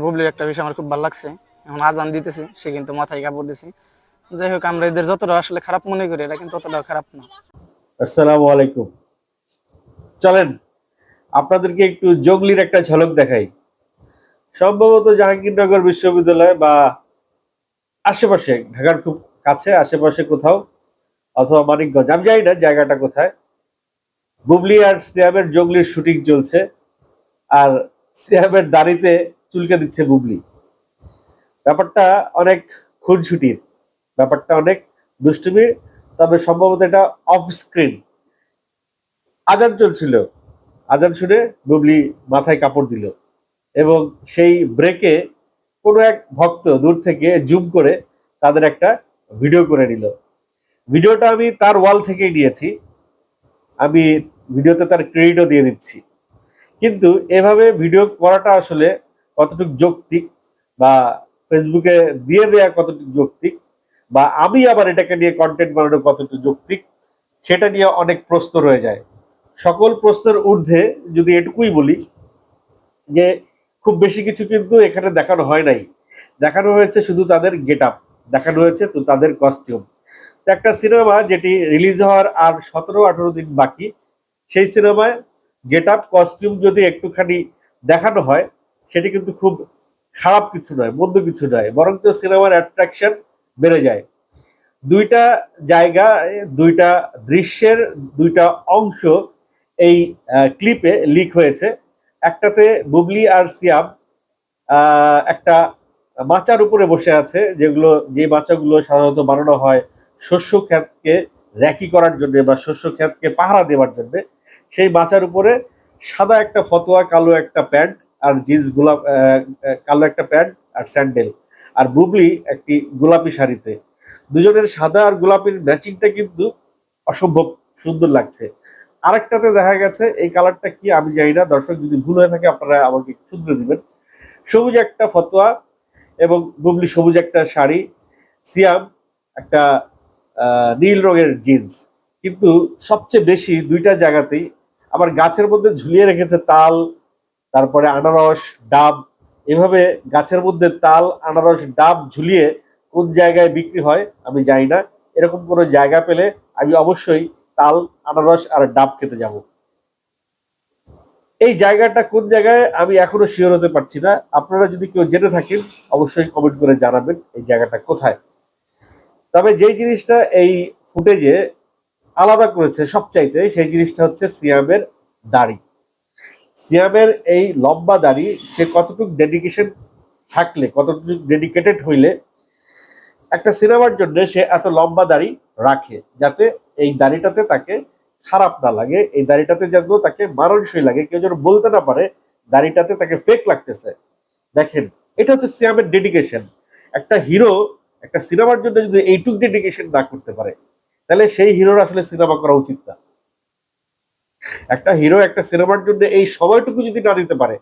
বুবলির একটা বিষয় আমার খুব ভালো লাগছে। এখন আজান দিতেছে, সে কিন্তু মাথায় কাপড় দিছে। যাই হোক, আমরা এদের যতটা আসলে খারাপ মনে করি এটা কিন্তু অতটা খারাপ না। আসসালামু আলাইকুম। চলেন, আপনাদেরকে একটু জগলির একটা ঝলক দেখাই। সম্ভবত জাহাঙ্গীরনগর বিশ্ববিদ্যালয় বা আশেপাশে, ঢাকার খুব কাছে, আশেপাশে কোথাও, অথবা মানিকগঞ্জ, আমি জানি না জায়গাটা কোথায়। বুবলি আর সিয়ামের জগলির শুটিং চলছে, আর সিয়ামের দাড়িতে চুলকে দিচ্ছে বুবলি ব্যাপারটা অনেক খুনসুটির, ব্যাপারটা অনেক দুষ্টুমির, তবে সম্ভবত এটা অফ স্ক্রিন আজান চলছিল। আজান শুনে বুবলি মাথায় কাপড় দিল এবং সেই ব্রেকে কোনো এক ভক্ত দূর থেকে জুম করে তাদের একটা ভিডিও করে নিল। ভিডিওটা আমি তার ওয়াল থেকেই নিয়েছি। আমি ভিডিওতে তার ক্রেডিটও দিয়ে দিচ্ছি। কিন্তু এভাবে ভিডিও করাটা আসলে কতটুকু যৌক্তিক বা ফেসবুকে দিয়ে দেয়া কতটুকু যৌক্তিক বা আমি আবার এটাকে নিয়ে কন্টেন্ট বানানো কতটুকু যৌক্তিক, সেটা নিয়ে অনেক প্রশ্ন রয়ে যায়। সকল প্রশ্নের ঊর্ধ্বে যদি এটুকুই বলি যে খুব বেশি কিছু কিন্তু এখানে দেখানো হয় নাই। দেখানো হয়েছে শুধু তাদের গেট আপ দেখানো হয়েছে তো তাদের কস্টিউম একটা সিনেমা যেটি রিলিজ হওয়ার আর সতেরো আঠারো দিন বাকি, সেই সিনেমায় গেট আপ কস্টিউম যদি একটুখানি দেখানো হয় সেটি কিন্তু খুব খারাপ কিছু নয় মন্দ কিছু নয় বরং তো সিনেমার অ্যাট্রাকশন বেড়ে যায়। দুইটা জায়গা, দুইটা দৃশ্যের দুইটা অংশ এই ক্লিপে লিক হয়েছে। একটাতে বুবলি আর সিয়াম একটা মাচার উপরে বসে আছে, যেগুলো, যে মাচাগুলো সাধারণত বানানো হয় শস্য ক্ষেতকে র্যাকি করার জন্য বা শস্য ক্ষেতকে পাহারা দেওয়ার জন্য। সেই মাচার উপরে সাদা একটা ফতোয়া, কালো একটা প্যান্ট আর জিন্স গোলাপ কালো একটা প্যান্ট আর স্যান্ডেল। আর বুবলি একটি গোলাপি শাড়িতে। দুজনের সাদা আর গোলাপির ম্যাচিংটা কিন্তু অসম্ভব সুন্দর লাগছে। আরেকটাতে দেখা গেছে, এই কালারটা কি আমি জানি না। দর্শক, যদি ভুল হয়ে থাকে, আপনারা আমাকে শুধরে দিবেন। সবুজ একটা ফতোয়া এবং বুবলি সবুজ একটা শাড়ি, সিয়াম একটা নীল রঙের জিন্স। কিন্তু সবচেয়ে বেশি দুইটা জায়গাতেই আবার গাছের মধ্যে ঝুলিয়ে রেখেছে তাল তারপরে আনারস, ডাব, এভাবে গাছের মধ্যে তাল, আনারস, ডাব ঝুলিয়ে কোন জায়গায় বিক্রি হয় আমি জানি না। এরকম কোনো জায়গা পেলে আমি অবশ্যই তাল, আনারস আর ডাব খেতে যাব। এই জায়গাটা কোন জায়গায় আমি এখনও শিওর হতে পারছি না। আপনারা যদি কেউ জেনে থাকেন, অবশ্যই কমেন্ট করে জানাবেন এই জায়গাটা কোথায়। তবে যেই জিনিসটা এই ফুটেজে আলাদা করেছে সবচাইতে, সেই জিনিসটা হচ্ছে সিয়ামের দাড়ি। সিয়ামের এই লম্বা দাড়ি, সে কতটুকু ডেডিকেশন থাকলে, কতটুকু ডেডিকেটেড হইলে, একটা সিনেমার জন্য সে এত লম্বা দাড়ি রাখে, যাতে এই দাড়িটাতে তাকে খারাপ না লাগে, এই দাড়িটাতে যেন তাকে মানানসই লাগে, কেউ যেন বলতে না পারে দাড়িটাতে তাকে ফেক লাগতেছে। দেখেন, এটা হচ্ছে সিয়ামের ডেডিকেশন একটা হিরো একটা সিনেমার জন্য যদি এইটুক ডেডিকেশন না করতে পারে, তাহলে সেই হিরোর আসলে সিনেমা করা উচিত না। একটা হিরো একটা সিনেমার জন্য এই সময়টুকু যদি না দিতে পারে,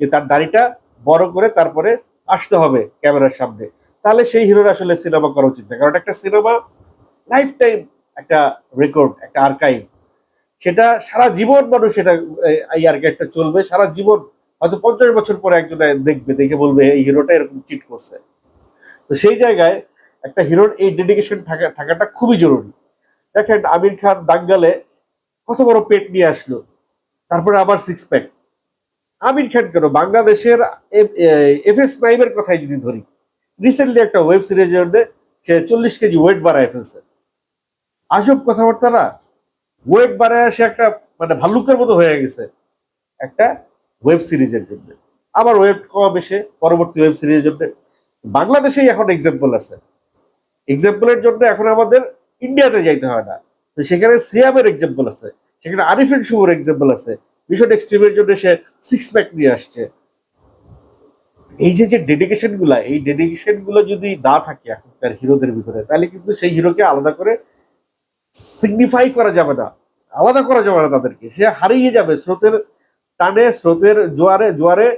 যে তার দাড়িটা বড় করে তারপরে আসতে হবে ক্যামেরার সামনে, তাহলে সেই হিরোর আসলে সিনেমা করা উচিত না। কারণ একটা সিনেমা লাইফ টাইম একটা রেকর্ড একটা আর্কাইভ সেটা সারা জীবন মানুষ এটা, এই আর্কাইভটা চলবে, সারা জীবন হয়তো পঞ্চাশ বছর পরে একজন দেখবে, দেখে বলবে, এই হিরোটা এরকম চিট করছে। তো সেই জায়গায় একটা হিরোর এই ডেডিকেশন থাকা, থাকাটা খুবই জরুরি। দেখেন আমির খান দাঙ্গালে কত বড় পেট নিয়ে আসলো। তারপরে আবার সিক্স প্যাক আমির খান কেন? বাংলাদেশের এফ এস নাইমের কথাই যদি ধরি রিসেন্টলি একটা ওয়েব সিরিজের জন্য সে চল্লিশ কেজি ওয়েট বাড়ায় ফেলছে। আজব কথাবার্তা না ওয়েট বাড়ায় সে একটা মানে ভাল্লুকের মতো হয়ে গেছে। একটা ওয়েব সিরিজের জন্য। আবার ওয়েট কমাবে সে পরবর্তী ওয়েব সিরিজের জন্য। বাংলাদেশেই এখন এক্সাম্পল আছে। এক্সাম্পলের জন্য এখন আমাদের ইন্ডিয়াতে যাইতে হয় না। সেখানে সিয়ামের এক্সাম্পল আছে, সেখানে আরিফিন শুভর এক্সাম্পল আছে। মিশন এক্সট্রিমের জন্য সে সিক্স প্যাক নিয়ে আসছে। এই যে যে ডেডিকেশনগুলা, এই ডেডিকেশনগুলো যদি না থাকে এখনকার হিরোদের ভিতরে, তাহলে কিন্তু সেই হিরোকে আলাদা করে সিগনিফাই করা যাবে না। আলাদা করা যাবে না তাদেরকে। সে হারিয়ে যাবে স্রোতের টানে, স্রোতের জোয়ারে জোয়ারে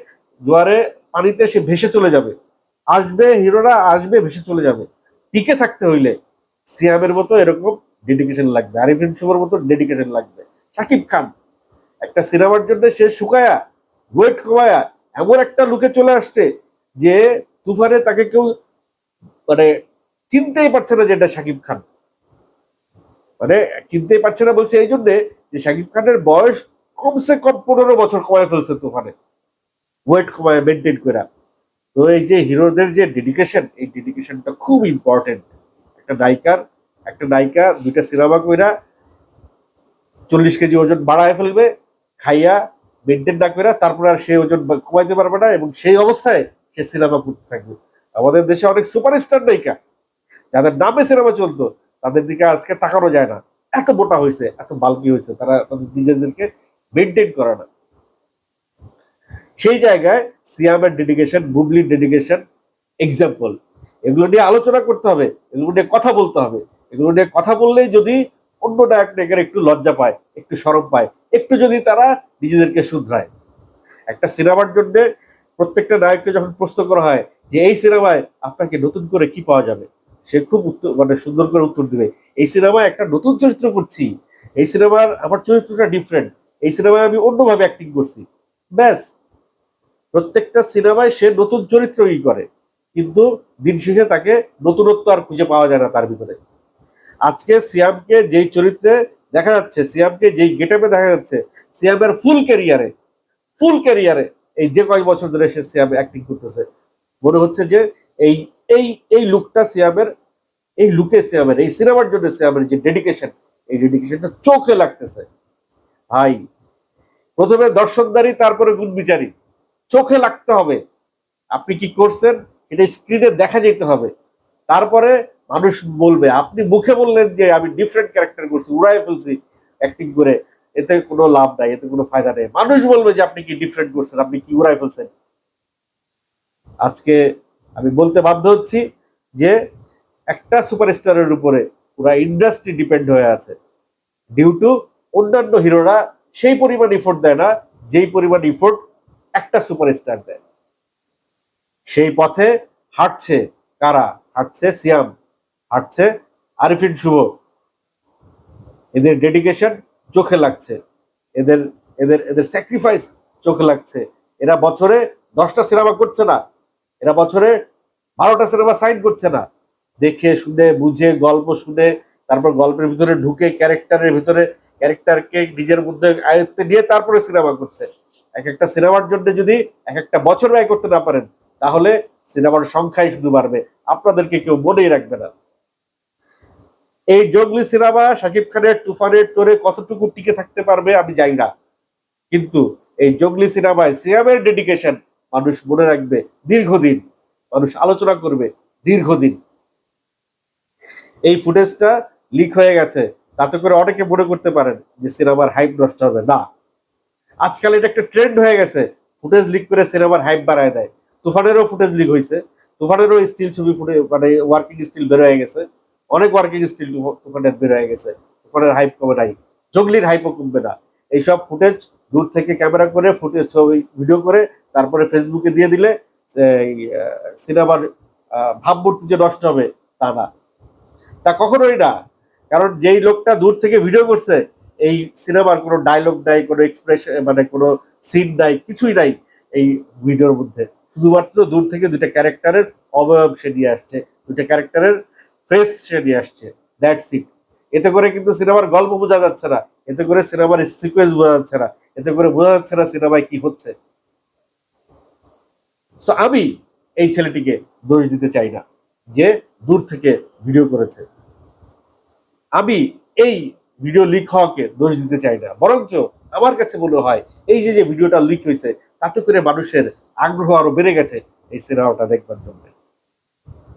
জোয়ারে পানিতে সে ভেসে চলে যাবে। আসবে হিরোরা, আসবে, ভেসে চলে যাবে। টিকে থাকতে হইলে সিয়ামের মতো এরকম ডেডিকেশন লাগবে। আরিফিন শুভর মতো ডেডিকেশন লাগবে। সাকিব খান, একটা সিনেমার জন্য সে শুকায়া ওয়েট কমায়া এমন একটা লুকে চলে আসছে যে তুফানে তাকে কেউ মানে চিনতেই পারছে না যে এটা শাকিব খান। মানে চিনতেই পারছে না বলছে এই জন্যে যে শাকিব খানের বয়স কমসে কম পনেরো বছর কমায় ফেলছে তুফানে। ওয়েট কমায় মেনটেন করে তো এই যে হিরোদের যে ডেডিকেশন এই ডেডিকেশনটা খুব ইম্পর্টেন্ট একটা নায়িকার একটা নায়িকা, দুইটা সিনেমা কইরা চল্লিশ কেজি ওজন বাড়ায় ফেলবে, খাইয়া মেনটেন না করে তারপরে আর সে ওজন কমাইতে পারবে না এবং সেই অবস্থায় সে সিনেমা করতে থাকবে। আমাদের দেশে অনেক সুপারস্টার নায়িকা, যাদের নামে সিনেমা চলতো, তাদের দিকে আজকে তাকানো যায় না। এত মোটা হয়েছে এত বাল্কি হয়েছে তারা তাদের নিজেদেরকে মেনটেন করে না। সেই জায়গায় সিয়ামের ডেডিকেশন বুবলির ডেডিকেশন এক্সাম্পল এগুলো নিয়ে আলোচনা করতে হবে, এগুলো নিয়ে কথা বলতে হবে। এগুলো নিয়ে কথা বললেই যদি অন্য নায়ক নায়িকার একটু লজ্জা পায়, একটু সরব পায়, একটু যদি তারা নিজেদেরকে শুধরায়। একটা সিনেমার জন্য প্রত্যেকটা নায়ককে যখন প্রশ্ন করা হয় যে, এই সিনেমায় আপনাকে নতুন করে কি পাওয়া যাবে? সে খুব উত্তর মানে সুন্দর করে উত্তর দিবে, এই সিনেমায় একটা নতুন চরিত্র করছি, এই সিনেমার আমার চরিত্রটা ডিফারেন্ট এই সিনেমায় আমি অন্যভাবে অ্যাক্টিং করছি। ব্যাস। প্রত্যেকটা সিনেমায় সে নতুন চরিত্রই করে, কিন্তু দিন শেষে তাকে নতুনত্ব আর খুঁজে পাওয়া যায় না তার ভিতরে। আজকে সিয়ামকে যেই চরিত্রে দেখা যাচ্ছে, সিয়ামকে যেই গেটআপে দেখা যাচ্ছে, সিয়ামের ফুল ক্যারিয়ারে ফুল ক্যারিয়ারে এই যে কয়েক বছর ধরে সে সিয়াম অ্যাক্টিং করতেছে, মনে হচ্ছে যে এই এই এই লুকটা সিয়ামের, এই লুকে সিয়ামের, এই সিনেমার জন্য সিয়ামের যে ডেডিকেশন এই ডেডিকেশনটা চোখে লাগতেছে। ভাই, প্রথমে দর্শকদারি, তারপরে গুণ বিচারি চোখে লাগতে হবে। আপনি কি করছেন? এটা স্ক্রিনে দেখা যেতে হবে। তারপরে মানুষ বলবে, আপনি মুখে বললেন যে আমি ডিফারেন্ট ক্যারেক্টার করছি উড়াই ফেলছি অ্যাক্টিং করে, এতে কোনো লাভ নাই, এতে কোনো ফায়দা নেই। মানুষ বলবে যে আপনি কি ডিফারেন্ট করছেন, আপনি কি উড়াই ফেলছেন। আজকে আমি বলতে বাধ্য হচ্ছি যে একটা সুপারস্টারের উপরে পুরো ইন্ডাস্ট্রি ডিপেন্ড হয়ে আছে। ডিউ টু অন্যান্য হিরোরা সেই পরিমাণ ইফোর্ট দেয় না, যেই পরিমাণ ইফোর্ট একটা সুপারস্টার দেয়। সেই পথে হাঁটছে কারা? হাঁটছে সিয়াম। হাঁটছে আরিফিন শুভ। এদের ডেডিকেশন চোখে লাগছে। এদের এদের এদের স্যাক্রিফাইস চোখে লাগছে। এরা বছরে দশটা সিনেমা করছে না। এরা বছরে বারোটা সিনেমা সাইন করছে না। দেখে শুনে, বুঝে, গল্প শুনে, তারপর গল্পের ভিতরে ঢুকে, ক্যারেক্টারের ভিতরে ক্যারেক্টারকে নিজের মধ্যে আয়ত্তে নিয়ে তারপরে সিনেমা করছে। এক একটা সিনেমার জন্য যদি এক একটা বছর ব্যয় করতে না পারেন, তাহলে সিনেমার সংখ্যাই শুধু বাড়বে। আপনাদেরকে কেউ মনেই রাখবে না। এই জঙ্গলি সিনেমা শাকিব খানের তুফানের তোরে কতটুকু টিকে থাকতে পারবে আমি জানি না। কিন্তু এই জঙ্গলি সিনেমায় সিয়ামের ডেডিকেশন মানুষ মনে রাখবে দীর্ঘদিন। মানুষ আলোচনা করবে দীর্ঘদিন। এই ফুটেজটা লিক হয়ে গেছে। তাতে করে অনেকে মনে করতে পারেন যে সিনেমার হাইপ নষ্ট হবে। না। আজকাল এটা একটা ট্রেন্ড হয়ে গেছে। ফুটেজ লিক করে সিনেমার হাইপ বাড়ায় দেয়। তুফানেরও ফুটেজ লিক হয়েছে তুফানেরও স্টিল ছবি ফুটে মানে ওয়ার্কিং স্টিল বের হয়ে গেছে। অনেক ওয়ার্কিং স্টিল তুফানের বের হয়ে গেছে। তুফানের হাইপ কমে নাই। জঙ্গলির হাইপও কমবে না। এইসব ফুটেজ দূর থেকে ক্যামেরা করে ফুটেজ ছবি ভিডিও করে তারপরে ফেসবুকে দিয়ে দিলে সিনেমার ভাবমূর্তি যে নষ্ট হবে, তা না। তা কখনোই না। কারণ যেই লোকটা দূর থেকে ভিডিও করছে, এই সিনেমার কোনো ডায়লগ নাই, কোনো এক্সপ্রেশন মানে কোনো সিন নাই, কিছুই নাই এই ভিডিওর মধ্যে। শুধুমাত্র দূর থেকে দুইটা ক্যারেক্টারের অবয়ব সে নিয়ে আসছে। দুইটা ক্যারেক্টারের ফেস নিয়ে আসছে দ্যাটস ইট এতে করে কিন্তু সিনেমার গল্প বোঝা যাচ্ছে না, এতে করে সিনেমার সিকোয়েন্স বোঝা যাচ্ছে না, এতে করে বোঝা যাচ্ছে না সিনেমায় কি হচ্ছে। সো আমি এই ছেলেটিকে দোষ দিতে চাই না, যে দূর থেকে ভিডিও করেছে। আমি এই ভিডিও লিক হওয়াকে দোষ দিতে চাই না, বরঞ্চ আমার কাছে মনে হয় এই যে যে ভিডিওটা লিক হয়েছে, তাতে করে মানুষের আগ্রহ আরও বেড়ে গেছে, এই সিনেমাটা দেখবার জন্য।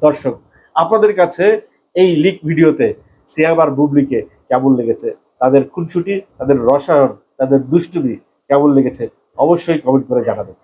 দর্শক আপনাদের কাছে এই লিক ভিডিওতে সিয়াব আর বুবলিকে কেমন লেগেছে? তাদের খুনসুটি, তাদের রসায়ন, তাদের দুষ্টুমি কেমন লেগেছে? অবশ্যই কমেন্ট করে জানাবেন।